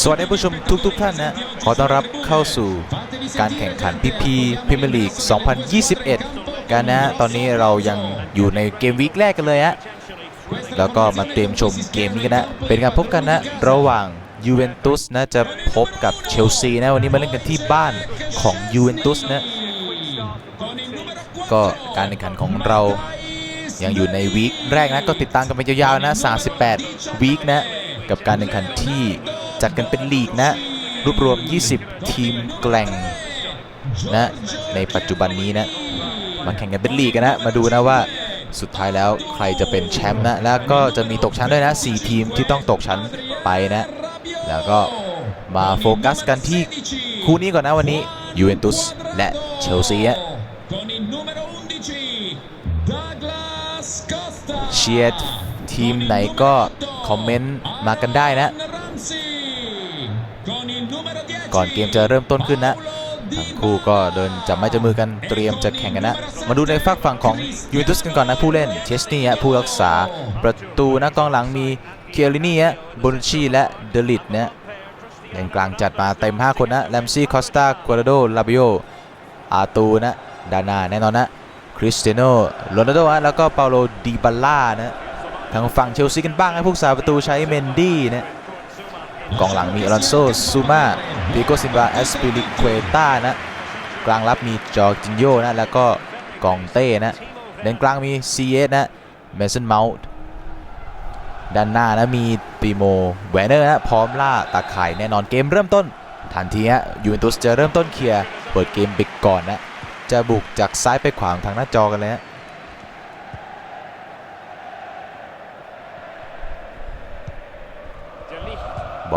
สวัสดีผู้ชมทุกๆท่านนะขอต้อนรับเข้าสู่การแข่งขันพีพีพรีเมียร์ลีก 2021 กันนะตอนนี้เรายังอยู่ในเกมวีคแรกกันเลยฮะแล้วก็มาเตรียมชมเกมนี้กันนะ เป็นการพบกันนะ ระหว่างยูเวนตุสนะจะพบกับเชลซีนะ วันนี้มาเล่นกันที่บ้านของยูเวนตุสนะ ก็การแข่งขันของเรายังอยู่ในวีคแรกนะ ก็ติดตามกันไปยาวๆนะ 38 วีคนะ กับการแข่งขันที่จัดกันเป็นลีกนะรวบรวม 20 ทีมแกล่งนะในปัจจุบันนี้นะมาแข่งกันเป็นลีกกันนะมาดูนะว่าสุดท้ายแล้วใครจะเป็นแชมป์นะแล้วก็จะมีตกชั้นด้วยนะ 4 ทีมที่ต้องตกชั้นไปนะ แล้วก็มาโฟกัสกันที่คู่นี้ก่อนนะวันนี้ยูเวนตุสและเชลซีอะ con il numero 11 Douglas Costa เชียร์ ทีมไหนก็คอมเมนต์มากันได้นะ ก่อนเกมจะเริ่มต้นขึ้นนะทั้งคู่ก็เดินจับไม้จับมือกันเตรียมจะแข่งกันนะ มาดูในฝากฝั่งของยูเวนตุสกันก่อนนะผู้เล่นเชสนี่ฮะผู้รักษาประตูนะกองหลังมีเคียรินีบอนชีและเดลิตนะเลนกลางจัดมาเต็ม 5 คนนะแลมซี่คอสตากัวราโดลาบิโออาตูนะดานาแน่นอนนะคริสเตียโนโรนัลโดฮะแล้วก็เปาโลดิบาล่านะ ทางฝั่งเชลซีกันบ้างนะผู้รักษาประตูใช้เมนดี้นะกองหลังมีอลอนโซซูมาดิโกซินบาเอสปิลิเควต้านะกลางรับมีจอร์จินโยนะแล้วก็กองเต้นะเลนกลางมีซีเอสนะเมสันเมาส์ด้านหน้านะมีปีโมแวนเนอร์นะพร้อมล่าตาข่ายแน่นอนเกมเริ่มต้นทันทีฮะยูเวนตุสจะเริ่มต้นเคลียร์เปิดเกมบิกก่อนนะจะบุกจากซ้ายไปขวางทางหน้าจอกันเลยฮะ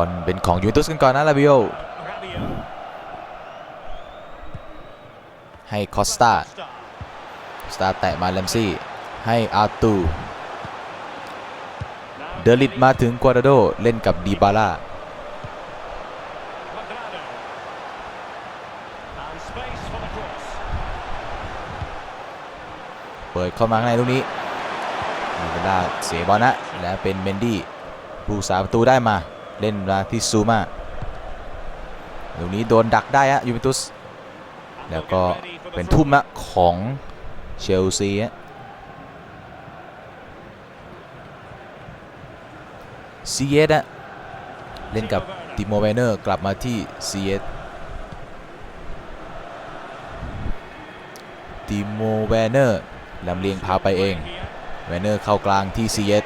อลเป็นของยูเวนตุสกันก่อนนะลาบิโอให้คอสตาสตาร์แตะมาแลมซี่ ให้อาตูเดลิตมาถึงกัวราโดเล่นกับดีบาล่าเปิดเข้ามาข้างในลูกนี้ดีบาล่าเสียบอลนะและเป็นเมนดี้ผู้สาประตูได้มา เล่นมาที่ซูมาลูกนี้โดนดักได้ฮะยูเวนตุสแล้วก็เป็นทุ่มนะของเชลซีฮะซีเอสอะเล่นกับติโมเวเนอร์กลับมาที่ซีเอสติโมเวเนอร์ลำเลียงพาไปเองเวเนอร์เข้ากลางที่ซีเอส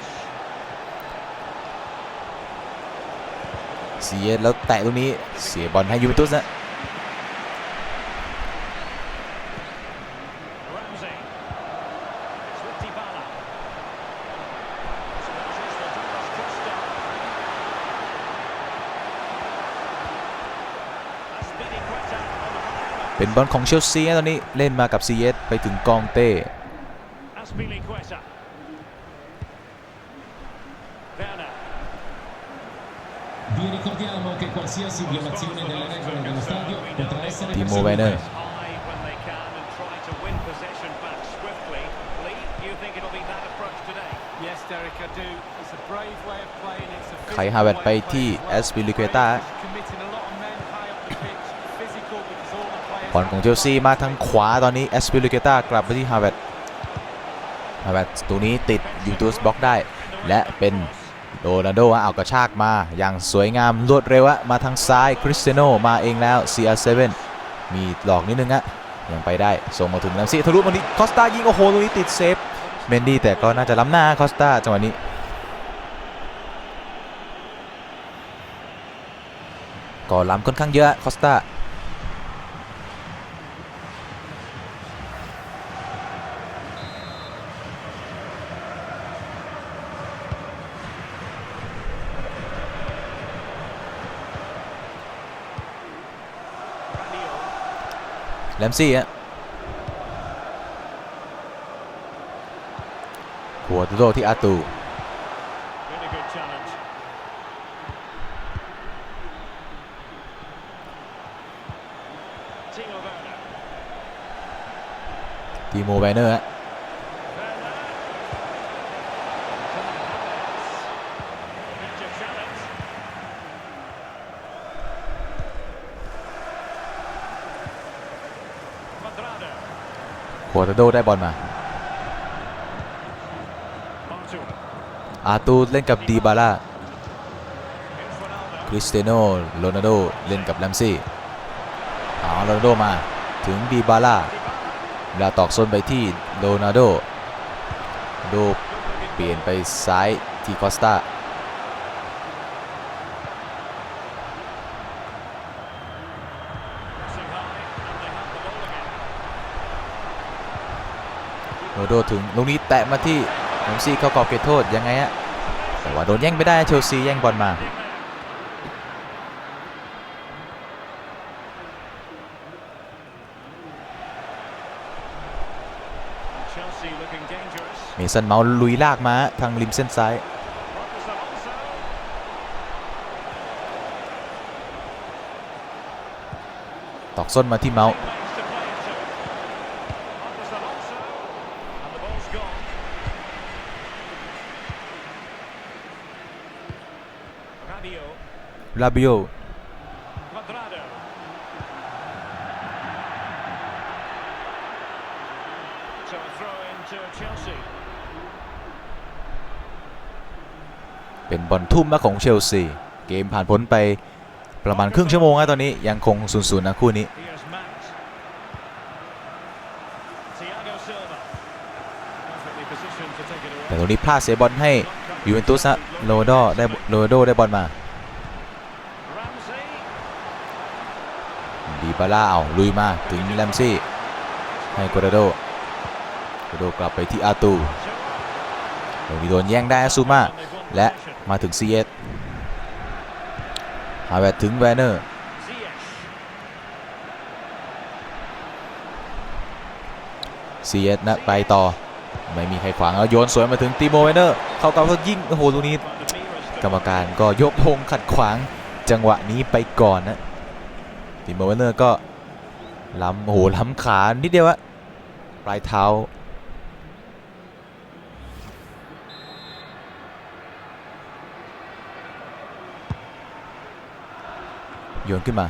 เอสแล้วแตะตรงนี้เสียบอลให้ยูเวนตุสนะเป็นบอลของเชลซีนะตอนนี้เล่นมากับ CS ไปถึงกองเต้ playing. It's a ไคฮาเวตไปที่แอสปิลิเควตา committing a lot of men high up the pitch. Physical because all the players บอลของเชลซีมาทางขวาตอนนี้แอสปิลิเควตากลับไปที่ฮาเวตฮาเวตตัวนี้ติดยูทูสบล็อกได้ และเป็น โรนัลโดะเอากระชากมา อย่างสวยงามรวดเร็วอะมาทางซ้ายคริสเตียโนมาเองแล้ว CR7 มีหลอกนิดนึงอะยังไปได้ส่งมาถึงแลมซี่ทะลุมาที่คอสตายิงโอ้โหตรงนี้ติดเซฟเมนดี้แต่ก็น่าจะล้ำหน้าคอสตาจังหวะนี้ก็ล้ำค่อนข้างเยอะคอสตา แลมซี่ฮะหัวตุโดที่อาตู Really good challenge. ทีโมไวเนอร์ฮะ Future challenge. วตาโดได้บอลมา อาตูเล่นกับดีบาร่าคริสเตโนโรนัลโดเล่นกับแลมซี่เอาโรนัลโดมาถึงดีบาร่าเวลาตอกซนไปที่โรนัลโด โดเปลี่ยนไปซ้ายที่คอสตา โรนัลโดถึงลูกนี้แตะมาที่แลมซี่เข้ากรอบเขตโทษยังไงฮะแต่ว่าโดนแย่งไปได้เชลซีแย่งบอลมาเมสันเมาลุยลากมาทางริมเส้นซ้ายตอกส้นมาที่เมาส์ ลาบิโอ Cuadrado. So a throw into Chelsea. เป็นบอลทุ่มนะของเชลซี เกมผ่านพ้นไปประมาณครึ่งชั่วโมงนะตอนนี้ยังคง0ูนย์นะคู่นี้แต่ตรงนี้พลาดเสียบอลให้ยูเวนตุสนะโรนัลโดได้โรนัลโดได้บอลมา Ramsey. ดีบาร่าเอาลุยมาถึงแลมซี่ ให้โกราโดโกราโดกลับไปที่อาตูตรงนี้โดนแย่งได้อาซูมาและมาถึงซีเอสฮาเวตถึงแวนเนอร์ซีเอสนะไปต่อ ไม่มีใครขวางแล้วโยนสวยมาถึงตีโมเวนเนอร์ เข้ากับยิงโอ้โหลูกนี้ กรรมการก็ยกธงขัดขวางจังหวะนี้ไปก่อนนะ ติโมเวนเนอร์ก็ล้ำโอ้โหล้ำขานิดเดียวอะปลายเท้าโยนขึ้นมา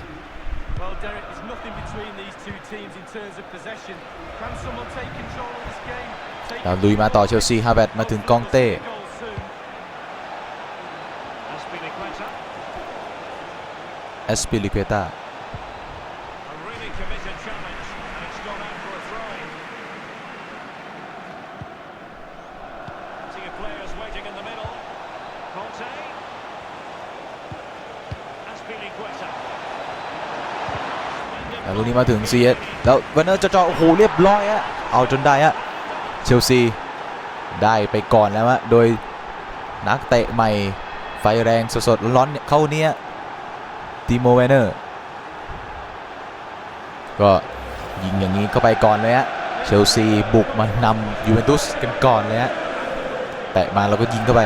Well, Derek, there's nothing between these two teams in terms of possession. Can someone take control of this game? Take เราลุยมาต่อเชลซีฮาเวร์ตมาถึงกองเต้ goal soon. Azpilicueta, เอสปิลิเ u ตา ลูกนี้มาถึงซีเอสแล้วเวนเนอร์จะเจาะโอ้โหเรียบร้อยอะเอาจนได้อะเชลซีได้ไปก่อนแล้วอะโดยนักเตะใหม่ไฟแรงสดๆร้อนเข้าเนี้ยติโมเวนเนอร์ก็ยิงอย่างนี้เข้าไปก่อนเลยฮะเชลซีบุกมานำยูเวนตุสกันก่อนเลยฮะแตะมาแล้วก็ยิงเข้าไป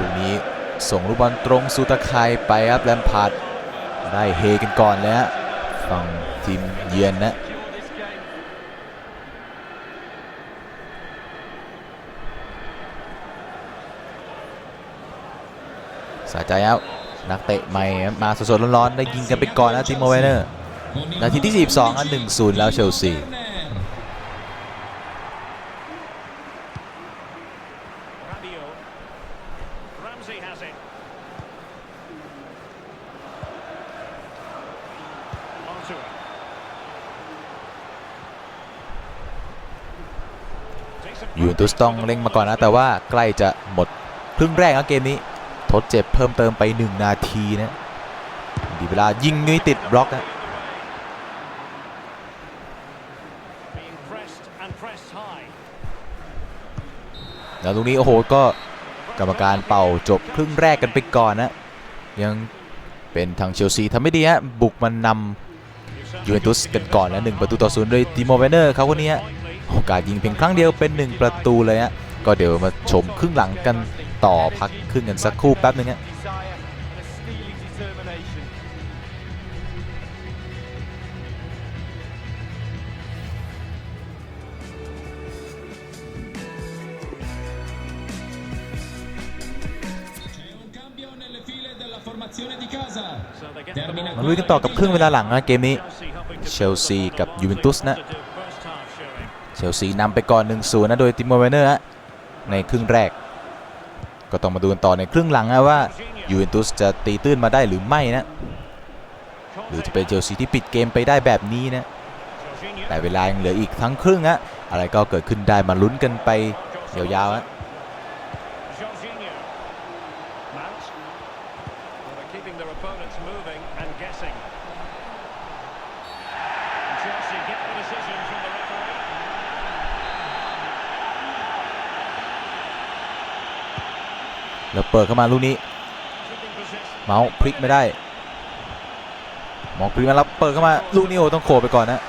ลูกนี้ส่งลูกบอลตรงสู่ตะข่ายไปครับแลมพาร์ดได้เฮกันก่อนเลยฮะฝั่งทีมเยือนนะสะใจแล้วนักเตะใหม่มาสดๆร้อนๆได้ยิงกันไปก่อนนะทีมโมเวเนอร์นาทีที่ 42อะ1-0 แล้วเชลซี Ramsey has it. Onto it. Decent ยูเวนตุสต้องเล็งมาก่อนนะ แต่ว่าใกล้จะหมดครึ่งแรกนะเกมนี้ ทดเจ็บเพิ่มเติมไป 1 นาทีนะดีเวลายิงนุ้ยติดบล็อกนะ Being pressed and pressed high. แล้วตรงนี้ โอ้โห ก็ กรรมการเป่าจบครึ่งแรกกันไปก่อนนะยังเป็นทางเชลซีทำไม่ดีฮะบุกมันนำยูเวนตุสกันก่อนแล้ว1ประตูต่อศูนย์โดยติโมเวนเนอร์เขาคนนี้โอกาสยิงเพียงครั้งเดียวเป็น 1 ประตูเลยฮะก็เดี๋ยวมาชมครึ่งหลังกันต่อพักครึ่งกันสักครู่แป๊บนึงฮะ ลุยกันต่อกับครึ่งเวลาหลังนะเกมนี้เชลซีกับยูเวนตุสนะเชลซีนำไปก่อน 1-0 นะ โดยติโมเวเนอร์ฮะในครึ่งแรก ก็ต้องมาดูกันต่อในครึ่งหลังนะว่ายูเวนตุสจะตีตื้นมาได้หรือไม่นะ หรือจะเป็นเชลซีที่ปิดเกมไปได้แบบนี้นะ แต่เวลายังเหลืออีกทั้งครึ่งฮะอะไรก็เกิดขึ้นได้มาลุ้นกันไปยาวๆฮะ เปิดเข้ามาลูกนี้ เมาส์พลิกไม่ได้หมองพลิกมาแล้วเปิดเข้ามาลูกนี้โอต้องโขไปก่อนนะ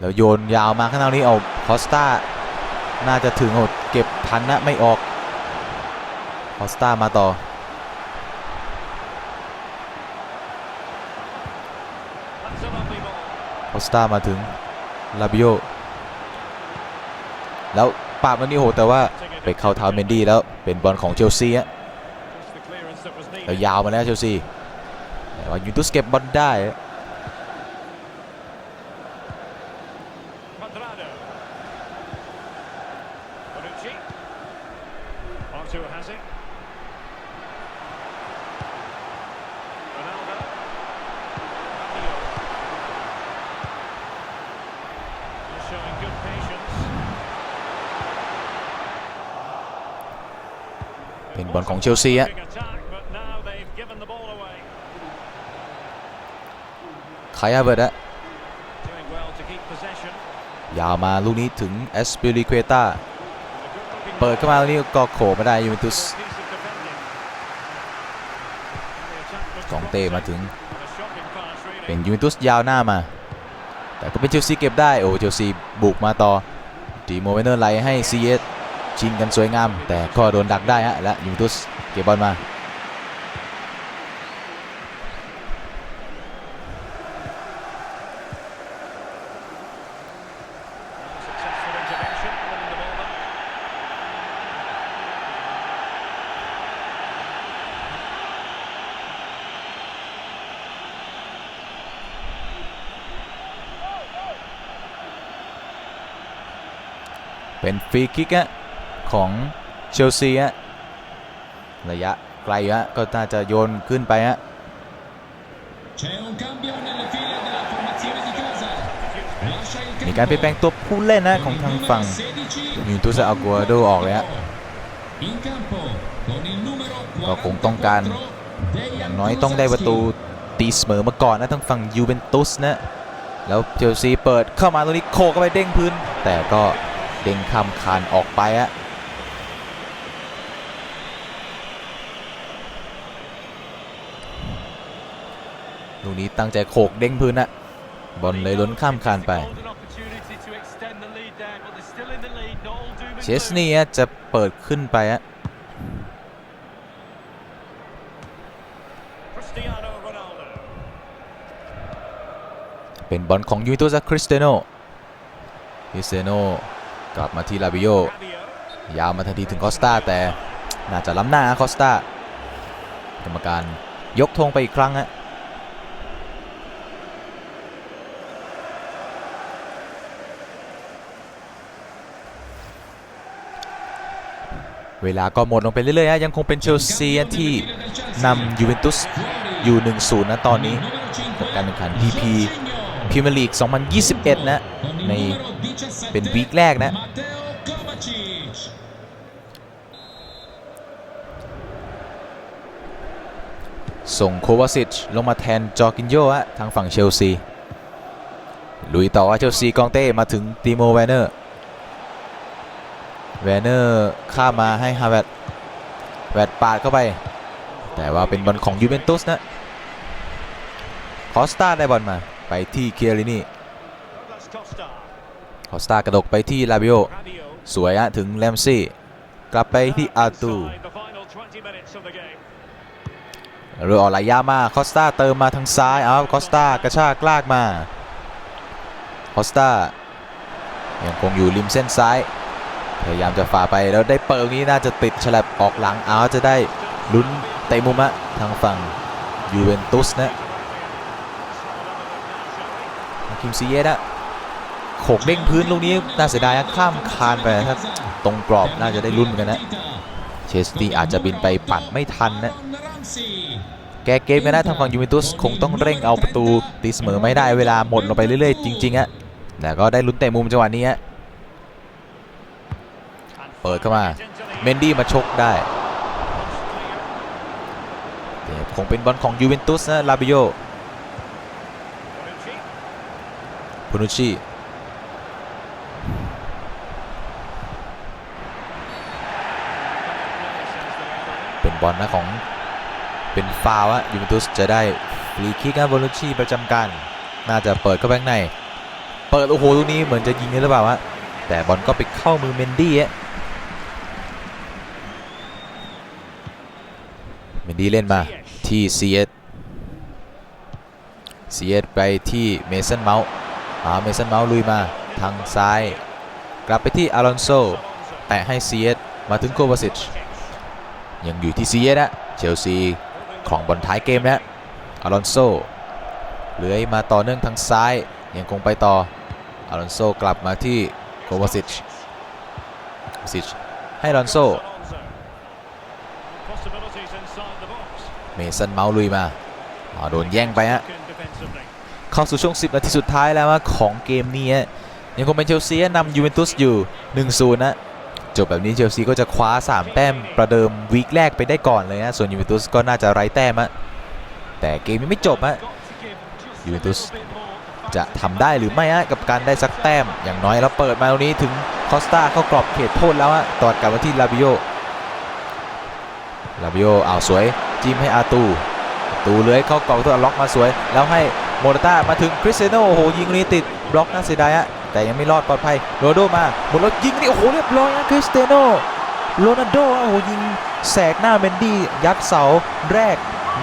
แล้วโยนยาวมาข้างหน้านี้เอาคอสตาน่าจะถึงโหดเก็บทันนะไม่ออกคอสตามาต่อ สตามาถึงลาบิโอแล้วปาบมันนี่โหแต่ว่าไปเข้าเท้าเมนดี้แล้วเป็นบอลของเชลซีฮะแล้วยาวมาแล้วเชลซีแต่ว่ายูนตุสเก็บบอลได้ฮะ Cuadrado. Bonucci. Artur has it. Ronaldo. Rabiot. They're showing good patience. เป็นบอล ของเชลซีฮะไคอาเบิร์ดฮะยาวมาลูกนี้ถึงเอสเปริเควตาเปิดเข้ามาลูกนี้ก็โขไม่ได้ยูเวนตุส piece of defending. The attack was กองเต้มาถึง เป็นยูเวนตุสยาวหน้ามา แต่ก็เป็นเชลซีเก็บได้ โอ้เชลซีบุกมาต่อดีโมเวนเนอร์ไล่ให้ซีเอส ชิงกันสวยงาม แต่ก็โดนดักได้ฮะและยูเวนตุสเก็บบอลมา Successful intervention, winning the ball back. เป็นฟรีคิกฮะ ของเชลซีฮะระยะไกลฮะก็น่าจะโยนขึ้นไปฮะมีการเปลี่ยนแปลงตัวผู้เล่นนะของทางฝั่งยูเวนตุสอากัวโดออกเลยฮะก็คงต้องการอย่างน้อยต้องได้ประตูตีเสมอมาก่อนนะทางฝั่งยูเวนตุสนะแล้วเชลซีเปิดเข้ามาตรงนี้โคกเข้าไปเด้งพื้น แต่ก็เด้งข้ามคานออกไปอะ ลูกนี้ตั้งใจโขกเด้งพื้นนะบอลเลยล้นข้ามคานไป เชสเนีอะจะเปิดขึ้นไปอะเป็นบอลของยูเวนตุสคริสเตโนคริสเตโนกลับมาที่ลาบิโยยาวมาทันทีถึงคอสตาแต่น่าจะล้ำหน้าคอสตากรรมการยกธงไปอีกครั้งฮะ เวลาก็หมดลงไปเรื่อยๆยังคงเป็นเชลซีที่นำยูเวนตุสอยู่ 1-0 นะตอนนี้กับการแข่งขัน PP พรีเมียร์ลีก 2021 นะ ในเป็นวีคแรกนะ ส่งโควาซิชลงมาแทนจอร์กินโยะทางฝั่งเชลซี ลุยต่อว่าเชลซีกองเต้มาถึงติโมแวนเนอร์ แวนเนอร์ข้ามาให้ฮาเวตแวดปาดเข้าไป แต่ว่าเป็นบอลของยูเวนตุสนะคอสตาได้บอลมาไปที่เคียรินีคอสตากระดกไปที่ลาบิโอสวยฮะถึงแรมซี่กลับไปที่อาตูเรือออกไหลยามาคอสตาเติมมาทางซ้ายเอาคอสตากระชากลากมาคอสตายังคงอยู่ริมเส้นซ้าย พยายามจะฝ่าไปแล้วได้เปิดตรงนี้น่าจะติดฉลับออกหลังเอาจะได้ลุ้นเตะมุมะทางฝั่งยูเวนตุสนะคิมซีเยสอะโขกเด้งพื้นลูกนี้น่าเสียดายข้ามคานไปถ้าตรงกรอบน่าจะได้ลุ้นกันนะเชสตีอาจจะบินไปปัดไม่ทันนะแกเกมกันนะทางฝั่งยูเวนตุสคงต้องเร่งเอาประตูตีเสมอไม่ได้เวลาหมดลงไปเรื่อยๆ จริงๆอะแต่ก็ได้ลุ้นเตะมุมจังหวะนี้ฮะ เปิดเข้ามา เมนดี้มาชกได้เดคงเป็นบอลของยูเวนตุสนะลาบิโยพูนุชิเป็นบอลนะของเป็นฟาวะยูเวนตุสจะได้ฟรีคิกนะบอลลูชีประจำการ น่าจะเปิดเข้าไปข้างใน เปิดโอ้โหตรงนี้เหมือนจะยิงเลยหรือเปล่าวะแต่บอลก็ไปเข้ามือเมนดี้อะเมน ดีเล่นมาที่ซีเอสซีเอสไปที่เมสันเมาส์อาเมสันเมาส์ลุยมาทางซ้าย กลับไปที่อารอนโซแตะให้ซีเอสมาถึงโควาซิชยังอยู่ที่ซีเอสนะเชลซีของบอลท้ายเกมนะอารอนโซเลื้อยมาต่อเนื่องทางซ้ายยังคงไปต่ออารอนโซกลับมาที่โควาซิชซิชให้อารอนโซ เมสันเมาส์ลุยมาโดนแย่งไปฮะเข้าสู่ช่วง 10 นาทีสุดท้ายแล้วของเกมนี้ยังคงเป็นเชลซีนำยูเวนตุสอยู่1-0นะจบแบบนี้เชลซีก็จะคว้า 3 แต้มประเดิมวีคแรกไปได้ก่อนเลยนะส่วนยูเวนตุสก็น่าจะไร้แต้มอะแต่เกมยังไม่จบฮะยูเวนตุสจะทำได้หรือไม่ฮะกับการได้สักแต้มอย่างน้อยแล้วเปิดมาตรงนี้ถึงคอสตาเข้ากรอบเขตโทษแล้วฮะตอดกลับมาที่ลาบิโอลาบิโอเอาวสวย จิ้มให้อาตู ตูเลื้อยเข้ากรอบตัวล็อกมาสวย แล้วให้โมราต้ามาถึงคริสเตยโนโอ้โหยิงนี้ติดบล็อกน่าเสียดายฮะแต่ยังไม่รอดปลอดภัยโรนโดมาหมดแล้วยิงนี่โอ้โหเรียบร้อยนะคริสเตยโนโรนัลโดโอ้โหยิงแสกหน้าเมนดี้ยัดเสาแรก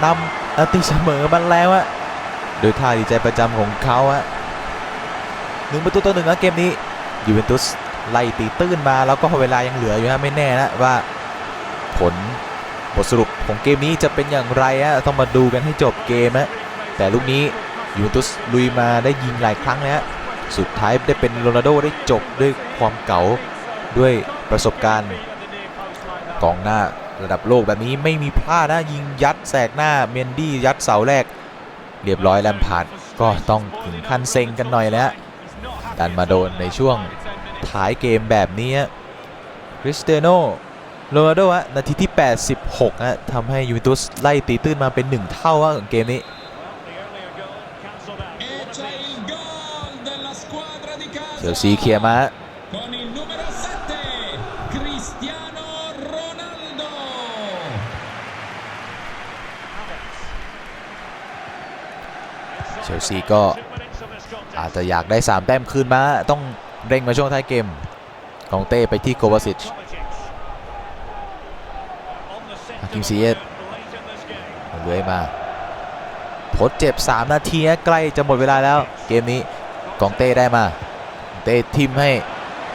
นำอาตีเสมอมันแล้วอะโดยท่าดีใจประจำของเขาอะหนึ่งประตูต่อหนึ่งนะเกมนี้ยูเวนตุสไล่ตีตื้นมาแล้วก็เวลายังเหลืออยู่ฮะไม่แน่นะว่าผล ทสรุปของเกมนี้จะเป็นอย่างไรอะต้องมาดูกันให้จบเกมนะแต่ลูกนี้ยูเวนตุสลุยมาได้ยิงหลายครั้งแล้วฮะสุดท้ายได้เป็นโรนัลโดได้จบด้วยความเก๋าด้วยประสบการณ์กองหน้าระดับโลกแบบนี้ไม่มีพลาดนะยิงยัดแสกหน้าเมนดี้ยัดเสาแรก เรียบร้อยแลมพาร์ดก็ต้องถึงขั้นเซ็งกันหน่อยแล้วดันมาโดนในช่วงท้ายเกมแบบนี้คริสเตียโน โรนัลโดฮะนาทีที่ 86ฮะทำให้ยูเวนตุสไล่ตีตื้นมาเป็น 1 เท่าของเกมนี้เชลซีเคลียร์มาเชลซีก็อาจจะอยากได้ 3 แต้มคืนมา ต้องเร่งมาช่วงท้ายเกมกองเต้ไปที่โควาซิช Hakim Ziyech เลื้อยมาทดเจ็บ 3 นาทีใกล้จะหมดเวลาแล้วเกมนี้กองเต้ได้มา เต้ทิมให้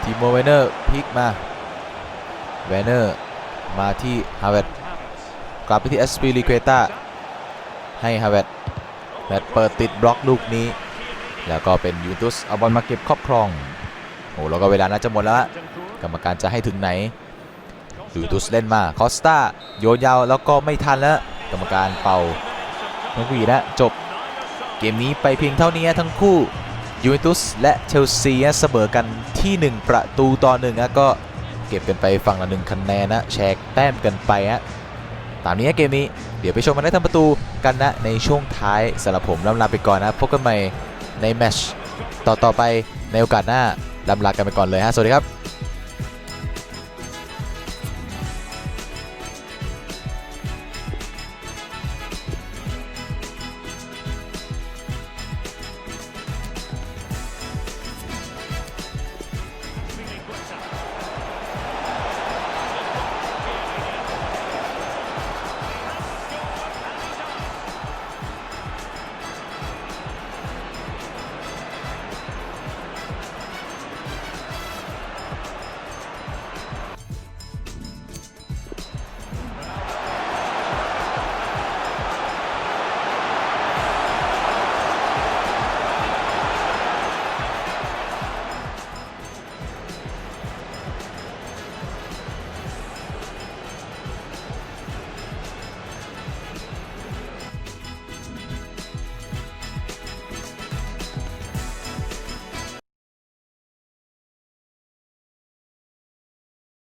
ทีโมเวเนอร์พลิกมาเวเนอร์มาที่ฮาเวตกลับไปที่เอสปีลิเควต้าให้ฮาเวตแมตเปิดติดบล็อกลูกนี้ แล้วก็เป็นยูนตุสเอาบอลมาเก็บครอบครองโอ้แล้วก็เวลาน่าจะหมดแล้วกรรมการจะให้ถึงไหน ยูเวนตุสเล่นมาคอสตาโยนยาวแล้วก็ไม่ทันแล้วกรรมการเป่านกหวีดนะจบ เกมนี้ไปเพียงเท่านี้ทั้งคู่ยูเวนตุสและเชลซีเสมอกันที่ 1 ประตูต่อหนึ่งนะก็เก็บกันไปฝั่งละหนึ่งคะแนนนะแชกแต้มกันไปฮะตามนี้นะเกมนี้เดี๋ยวไปชมกันได้ทำประตูกันนะในช่วงท้ายสำหรับผมลำลาไปก่อนนะพบกันใหม่ในแมตช์ต่อๆไปในโอกาสหน้าลำลากันไปก่อนเลยฮะสวัสดีครับ